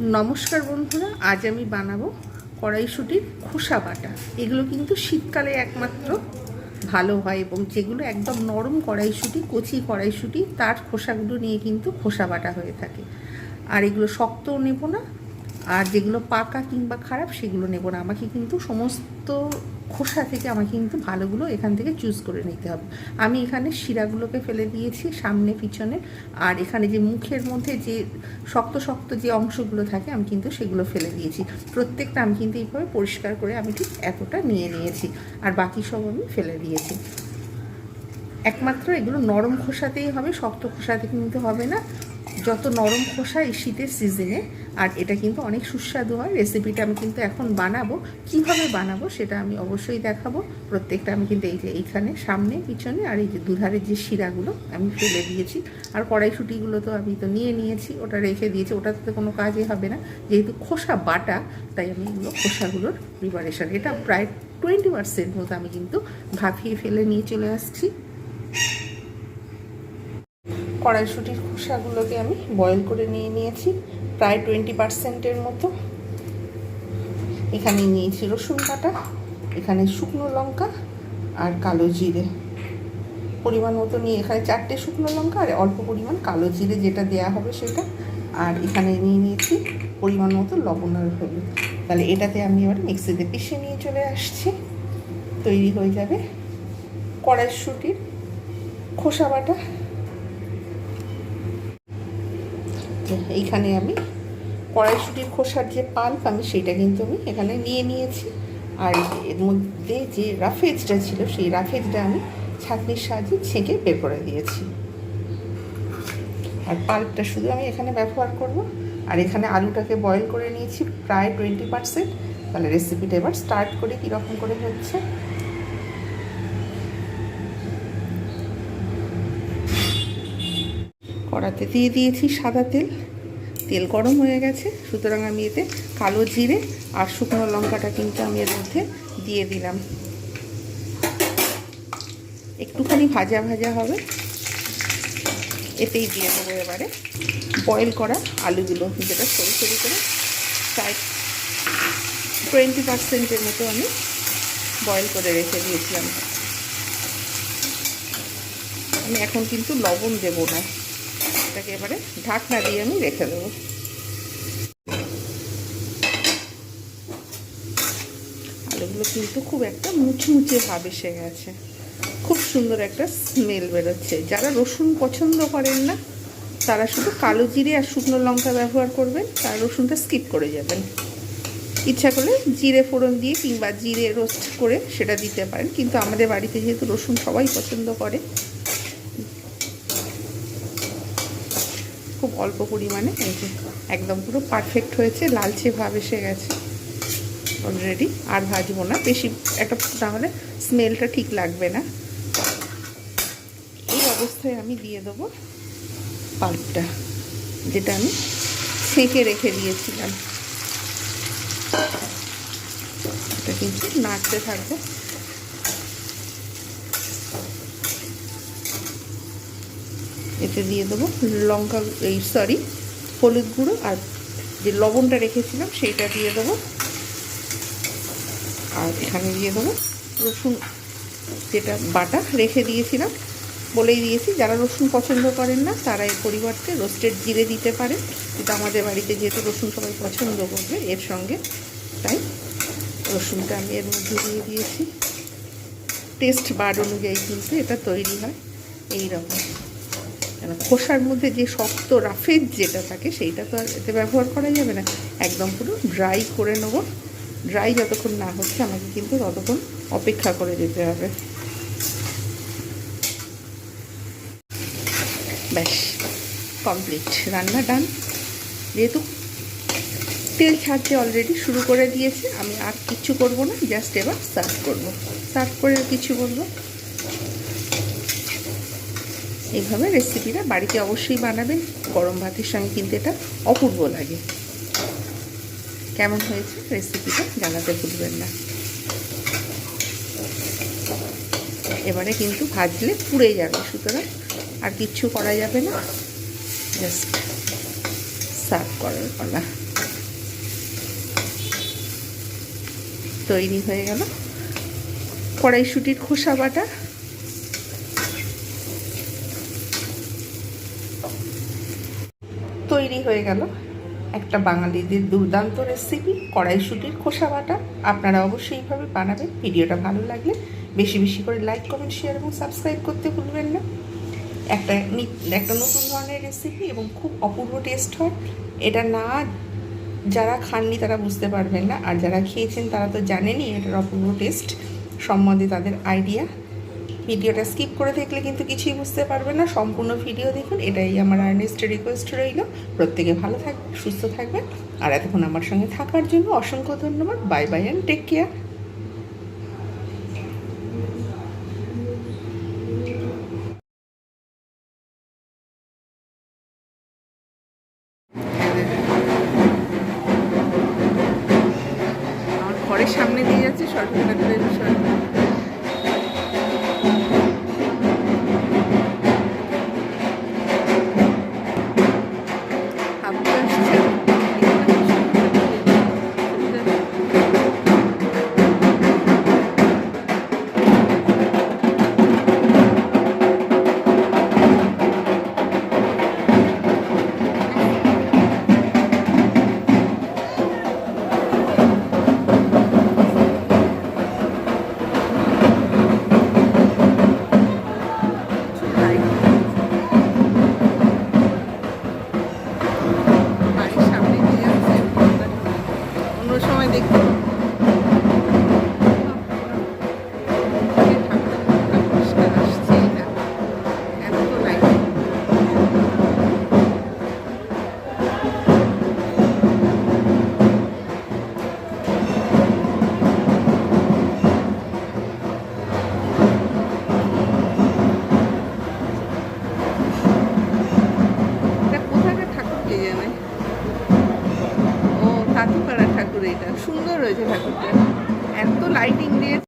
নমস্কার বন্ধুরা, আজ আমি বানাবো কড়াইশুটির খোসা বাটা। এগুলো কিন্তু শীতকালে একমাত্র ভালো হয় এবং যেগুলো একদম নরম কড়াইশুটি, কচি কড়াইশুটি, তার খোসাগুলো নিয়ে কিন্তু খোসা বাটা হয়ে থাকে। আর এগুলো শক্তও নেব না আর যেগুলো পাকা কিংবা খারাপ, সেগুলো নেব না। আমাকে কিন্তু সমস্ত খোসা থেকে আমাকে কিন্তু ভালোগুলো এখান থেকে চুজ করে নিতে হবে। আমি এখানে শিরাগুলোকে ফেলে দিয়েছি সামনে, পিছনে। আর এখানে যে মুখের মধ্যে যে শক্ত শক্ত যে অংশগুলো থাকে, আমি কিন্তু সেগুলো ফেলে দিয়েছি। প্রত্যেকটা আমি কিন্তু এইভাবে পরিষ্কার করে আমি ঠিক এতটা নিয়ে নিয়েছি। আর বাকি সব আমি ফেলে দিয়েছি। একমাত্র এগুলো নরম খোসাতেই হবে, শক্ত খোসাতে কিন্তু হবে না। যত নরম খোসা এই শীতের সিজনে আর এটা কিন্তু অনেক সুস্বাদু হয়। রেসিপিটা আমি কিন্তু এখন বানাবো। কীভাবে বানাবো সেটা আমি অবশ্যই দেখাবো। প্রত্যেকটা আমি কিন্তু এই যে এইখানে, সামনে, পিছনে আর এই যে দুধারের যে শিরাগুলো আমি ফেলে দিয়েছি। আর কড়াইশুটিগুলো তো আমি তো নিয়ে নিয়েছি, ওটা রেখে দিয়েছি। ওটাতে তো কোনো কাজই হবে না। যেহেতু খোসা বাটা, তাই আমি এগুলো খোসাগুলোর প্রিপারেশন এটা প্রায় টোয়েন্টি পার্সেন্ট মতো আমি কিন্তু ভাপিয়ে ফেলে নিয়ে চলে আসছি। কড়াইশুটির খোসাগুলোকে আমি বয়েল করে নিয়ে নিয়েছি। প্রায় টোয়েন্টি পার্সেন্টের মতো। এখানে নিয়েছি রসুন কাটা এখানে শুকনো লঙ্কা আর কালো জিরে। পরিমাণ মতো নিয়ে এখানে চারটে শুকনো লঙ্কা আর অল্প পরিমাণ কালো জিরে যেটা দেয়া হবে সেটা। আর এখানে নিয়ে নিয়েছি পরিমাণ মতো লবণ আর হলুদ। তাহলে এটাতে আমি এবার মিক্সিতে পিষে নিয়ে চলে আসছি। তৈরি হয়ে যাবে কড়াইশুটির খোসা বাটা। এইখানে আমি কড়াইশুটির খোসার যে পাল্প, আমি সেটা কিন্তু আমি এখানে নিয়ে নিয়েছি। আর এর মধ্যে যে রাফেজটা ছিল, সেই রাফেজটা আমি ছাঁকনির সাহায্যে ছেঁকে বের করে দিয়েছি। আর পাল্পটা শুধু আমি এখানে ব্যবহার করব। আর এখানে আলুটাকে বয়েল করে নিয়েছি প্রায় টোয়েন্টি পারসেন্ট তাহলে রেসিপিটা এবার স্টার্ট করে, কীরকম করে হচ্ছে। কড়াতে দিয়ে দিয়েছি সাদা তেল। তেল গরম হয়ে গেছে। সুতরাং আমি এতে কালো জিরে আর শুকনো লঙ্কাটা কিন্তু আমি এর মধ্যে দিয়ে দিলাম। একটুখানি ভাজা ভাজা হবে। এতেই দিয়ে দেবো এবারে বয়েল করা আলুগুলো, যেটা সরু সরু করে প্রায় টোয়েন্টি পার্সেন্টের মতো আমি বয়েল করে রেখে দিয়েছিলাম। আমি এখন কিন্তু লবণ দেবো না। এটাকে এবারে ঢাকনা দিয়ে আমি রেখে দেবো। আলুগুলো কিন্তু খুব একটা মুচমুচে ভাব এসে গেছে। খুব সুন্দর একটা স্মেল বেরোচ্ছে। যারা রসুন পছন্দ করেন না, তারা শুধু কালো জিরে আর শুকনো লঙ্কা ব্যবহার করবেন, তার রসুনটা স্কিপ করে যাবেন। ইচ্ছা করলে জিরে ফোড়ন দিয়ে কিংবা জিরে রোস্ট করে সেটা দিতে পারেন। কিন্তু আমাদের বাড়িতে যেহেতু রসুন সবাই পছন্দ করে অল্প পরিমাণে এই যে একদম পুরো পারফেক্ট হয়েছে, লালচে ভাব এসে গেছে অলরেডি আর ভাজবো না, বেশি একটা তাহলে স্মেলটা ঠিক লাগবে না। এই অবস্থায় আমি দিয়ে দেবো পাল্পটা, যেটা আমি ছেঁকে রেখে দিয়েছিলাম। এটা কিন্তু নাড়তে থাকব। এতে দিয়ে দেবো লঙ্কা, এই সরি হলুদ গুঁড়ো আর যে লবণটা রেখেছিলাম সেইটা দিয়ে দেবো। আর এখানে দিয়ে দেবো রসুন, যেটা বাটা রেখে দিয়েছিলাম, বলেই দিয়েছি। যারা রসুন পছন্দ করেন না, তারা এর পরিবর্তে রোস্টেড জিরে দিতে পারে কিন্তু আমাদের বাড়িতে যেহেতু রসুন সবাই পছন্দ করবে, এর সঙ্গে তাই রসুনটা আমি এর মধ্যে দিয়ে দিয়েছি। টেস্ট বার অনুযায়ী কিন্তু এটা তৈরি হয় এই রকম কেন? খোসার মধ্যে যে শক্ত রাফেজ যেটা থাকে, সেইটা তো আর এতে ব্যবহার করা যাবে না। একদম পুরো ড্রাই করে নেব। ড্রাই যতক্ষণ না হচ্ছে, আমাকে কিন্তু ততক্ষণ অপেক্ষা করে যেতে হবে। ব্যাস কমপ্লিট রান্না ডান যেহেতু তেল ছাড়তে অলরেডি শুরু করে দিয়েছে, আমি আর কিচ্ছু করব না জাস্ট এবার সার্ভ করব। সার্ভ করে কিছু বলব? এইভাবে রেসিপিটা বাড়িতে অবশ্যই বানাবেন। গরম ভাতের সঙ্গে কিন্তু এটা অপূর্ব লাগে। কেমন হয়েছে রেসিপিটা জানাতে ভুলবেন না। এবারে কিন্তু ভাজলে পুড়ে যাবে, সুতরাং আর কিচ্ছু করা যাবে না। জাস্ট সার্ভ করার কথা তৈরি হয়ে গেল। কড়াইশুটির খোসা বাটা। তৈরি হয়ে গেল একটা বাঙালিদের দুর্দান্ত রেসিপি কড়াইশুটির খোসা বাটা। আপনারা অবশ্যই এইভাবে বানাবেন। ভিডিওটা ভালো লাগলে বেশি বেশি করে লাইক কমেন্ট শেয়ার এবং সাবস্ক্রাইব করতে ভুলবেন না। একটা একটা নতুন ধরনের রেসিপি এবং খুব অপূর্ব টেস্ট হয়। এটা না, যারা খাননি তারা বুঝতে পারবেন না। আর যারা খেয়েছেন তারা তো জানেনই এটার অপূর্ব টেস্ট সম্বন্ধে তাদের আইডিয়া ভিডিওটা স্কিপ করে থাকলে কিন্তু কিছুই বুঝতে পারবে না। সম্পূর্ণ ভিডিও দেখুন, এটাই আমার আর্নেস্ট রিকোয়েস্ট রইল। প্রত্যেকে ভালো থাকবেন সুস্থ থাকবেন আর এতক্ষণ আমার সঙ্গে থাকার জন্য অসংখ্য ধন্যবাদ। Bye bye and take care ঘরের সামনে দিয়ে যাচ্ছে সরকারের